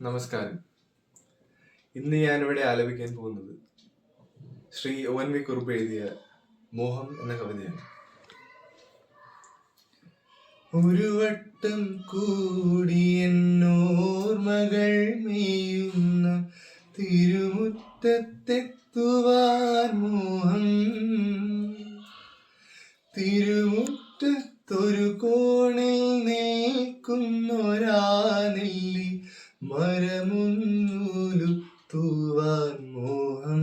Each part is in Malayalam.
നമസ്കാരം. ഇന്ന് ഞാനിവിടെ ആലപിക്കാൻ പോകുന്നത് Shri O N V Kurup എഴുതിയ മോഹം എന്ന കവിതയാണ്. ഒരു വട്ടം കൂടി എന്നോർമകൾ മെയ്യുന്ന തിരുമുറ്റത്തെത്തുവാൻ മരമുന്നൂലു തൂവാൻ മോഹം.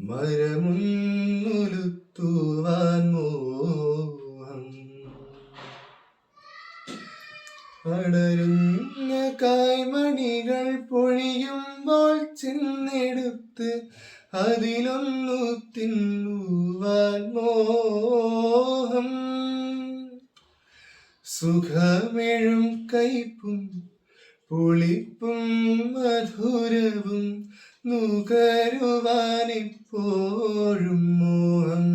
മരമുന്നൂലു തൂവാൻ മോഹം. അടരുന്ന കായ്മണികൾ പൊഴിയുമ്പോൾ ചെന്നെടുത്ത് അതിലൊന്നു തിന്നുവാൻ മോഹം. സുഖമെഴും കയ്പും പുളിപ്പും മധുരവും നുകരുവാനിപ്പോഴും മോഹം.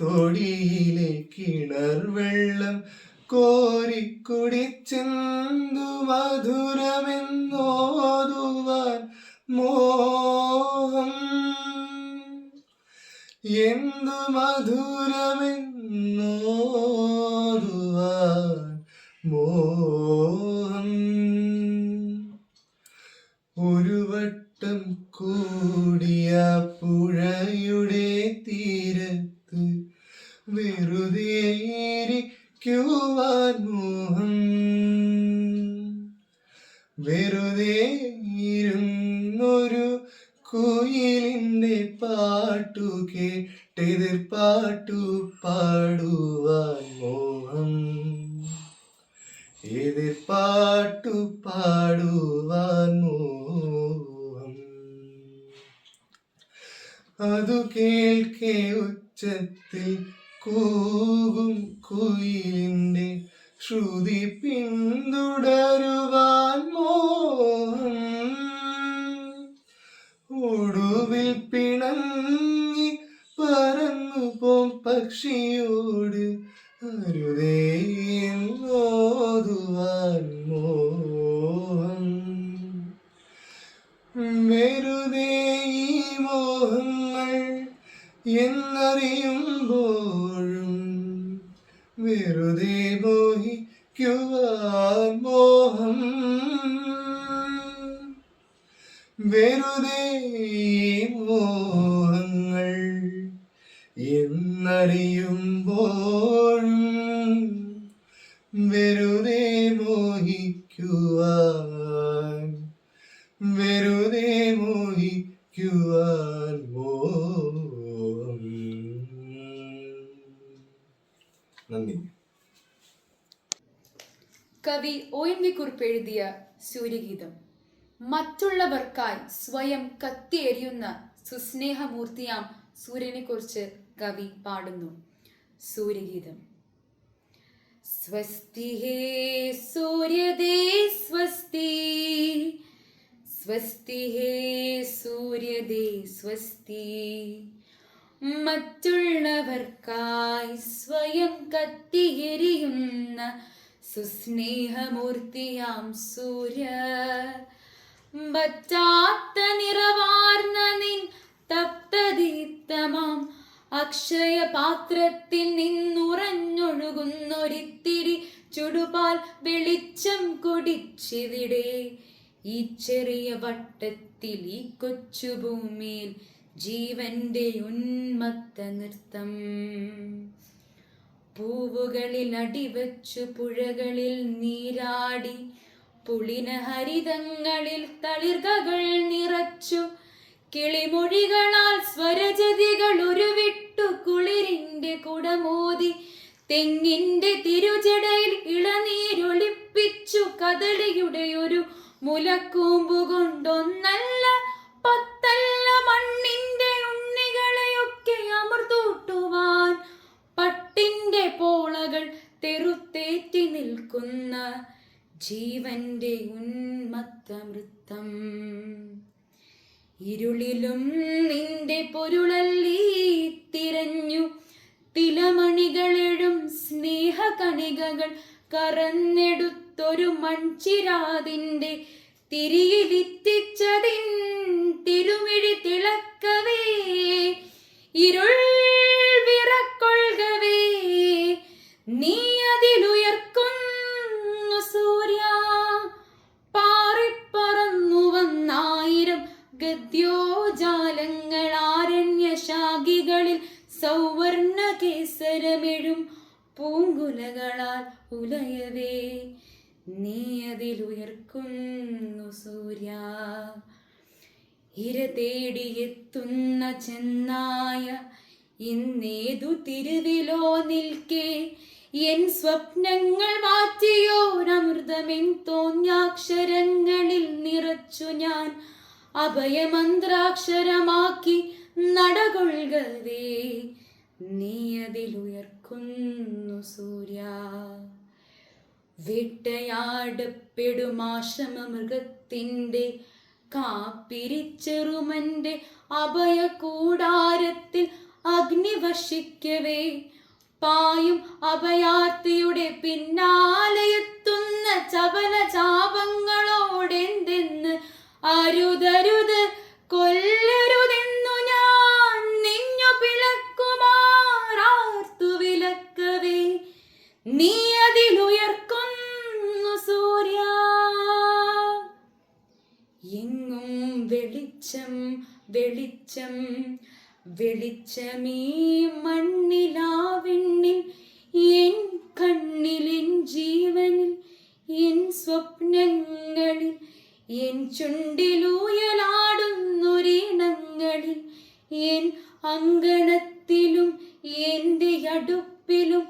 തൊടിയിലെ കിണർ വെള്ളം കോരിക്കുടിച്ചെന്തു മധുരമെന്നോതുവാൻ മോഹം. എന്തു മധുരമെന്നോതുവാൻ വട്ടം കൂടിയ പുഴയുടെ തീരത്ത് വെറുതെ ഇരിക്കുവാൻ മോഹം. വെറുതെ ഇരുന്നൊരു കുയിലിന്റെ പാട്ടു കേട്ടെതിർ പാട്ടു പാടുവാൻ മോഹം. എതിർ പാട്ടു പാടുവാൻ അതു കേൾക്കേ ഉച്ചത്തിൽ കൂകും കുയിലിന്റെ ശ്രുതി പിന്തുടരുവാൻ മോഹം. ഒടുവിൽ പിണങ്ങി പറന്നു പോം പക്ഷിയോട് അരുതേതുവാൻ മോഹം. വെറുതെ ഈ മോഹങ്ങൾ എന്നറിയുമ്പോഴും വെറുതെ മോഹിക്കുവാൻ മോഹം. വെറുതെ മോഹങ്ങൾ എന്നറിയുമ്പോഴും വെറുതെ മോഹിക്കുവാൻ കവി ഒ എൻ വി കുറിപ്പ് എഴുതിയ സൂര്യഗീതം. മറ്റുള്ളവർക്കായി സ്വയം കത്തിയെരിയുന്ന സുസ്നേഹമൂർത്തിയാം സൂര്യനെക്കുറിച്ച് കവി പാടുന്നു. സൂര്യഗീതം. സ്വസ്തി ഹേ സൂര്യദേ സ്വസ്തി. സ്വസ്തി ഹേ സൂര്യദേ സ്വസ്തി. മറ്റുള്ളവർക്കായി സ്വയം കത്തിയെരിയുന്ന സുസ്നേഹമൂർത്തിയാം സൂര്യ. പറ്റാത്ത നിറവാർന്ന നിൻ തപ്തദീപ്തമാം അക്ഷയ പാത്രത്തിൽ നിന്നുറഞ്ഞൊഴുകുന്നൊരിത്തിരി ചുടുപാൽ വെളിച്ചം കൊടിച്ചിവിടെ. ഈ ചെറിയ വട്ടത്തിൽ ഈ കൊച്ചു ഭൂമിയിൽ ജീവന്റെ ഉന്മത്ത നൃത്തം പൂവുകളിൽ അടിവച്ചു പുഴകളിൽ നീരാടി പുളിന ഹരിതങ്ങളിൽ തളിർകകൾ നിറച്ചു കിളിമൊഴികളാൽ സ്വരജതികൾ ഉരുവിട്ടു കുളിരിന്റെ കുടമോതി തെങ്ങിന്റെ ജീവന്റെ ഉന്മത്തമൃത്തം. ഇരുളിലും നിന്റെ പൊരുളല്ലീ തിരഞ്ഞു തിലമണികളെഴും സ്നേഹകണികകൾ കറന്നെടുത്തൊരു മൺചിരാതിന്റെ തിരിയിലിത്തിച്ചതിൻ തിരുമിഴി തിളക്കവേ. ഇരുൾ സൗവർണ കേസരമെഴും പൂങ്കുലകളാൽ ഉലയവേ. നീ അതിലുയർക്കുന്നു സൂര്യ. ഇര തേടിയെത്തുന്ന ചെന്നായ ഇന്നേതു തിരുവിലോ നിൽക്കേ. എൻ സ്വപ്നങ്ങൾ മാറ്റിയോരമൃതമെൻ തോന്യാക്ഷരങ്ങളിൽ നിറച്ചു ഞാൻ. അഭയമന്ത്രാക്ഷരമാക്കി നടകൊള്ളുകവേ നീ അതിലുയർക്കുന്നു സൂര്യ. വിട്ടയാടപ്പെടുമാശമ മൃഗത്തിന്റെ കാപ്പിരിച്ചെറുമന്റെ അഭയ കൂടാരത്തിൽ അഗ്നി വർഷിക്കവേ. പായും അഭയാർത്ഥിയുടെ പിന്നാലെയെത്തുന്ന ചപല ചാപങ്ങളോടെന്തെന്ന് അരുതരുത് വെളിച്ചം വെളിച്ചമേ മണ്ണിലാവിണ്ണിൽ എൻ കണ്ണിലെൻ ജീവനിൽ എൻ സ്വപ്നങ്ങളിൽ എൻ ചുണ്ടിലൂയലാടുന്നൊരിണങ്ങളിൽ എൻ അങ്കണത്തിലും എന്റെ അടുപ്പിലും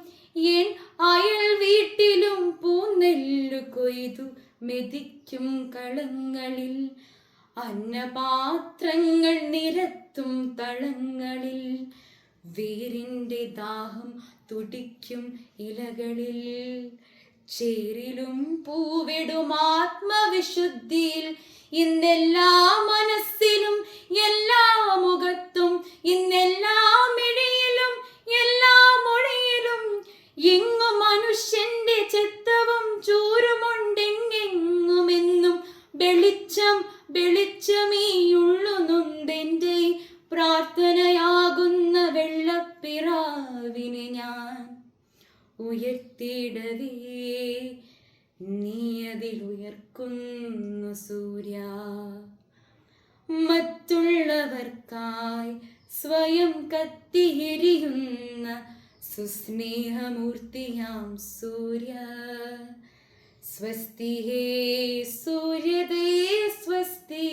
എൻ അയൽ വീട്ടിലും പൂനെല്ലു കൊയ്തു മെതിക്കും കളങ്ങളിൽ. അന്നപാത്രങ്ങൾ നിരത്തും തളങ്ങളിൽ. വേരിന്റെ ദാഹം തുടിക്കും ഇലകളിൽ. ചേരിലും പൂവിടും ആത്മവിശുദ്ധിയിൽ. ഇന്നെല്ലാ മനസ്സിലും എല്ലാ മുഖത്തും ഇന്നെല്ലാ മിഴിയിലും എല്ലാ മൊഴിയിലും. എങ്ങും മനുഷ്യന്റെ നീ അതിലുയർക്കുന്നു സൂര്യ. മറ്റുള്ളവർക്കായി സ്വയം കത്തിയെരിയുന്ന സുസ്നേഹമൂർത്തിയാം സൂര്യ. സ്വസ്തി ഹേ സൂര്യദേ സ്വസ്തി.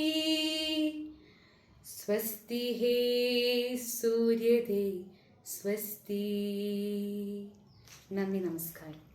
സ്വസ്തി ഹേ സൂര്യദേ സ്വസ്തി. നന്ദി നമസ്കാരം.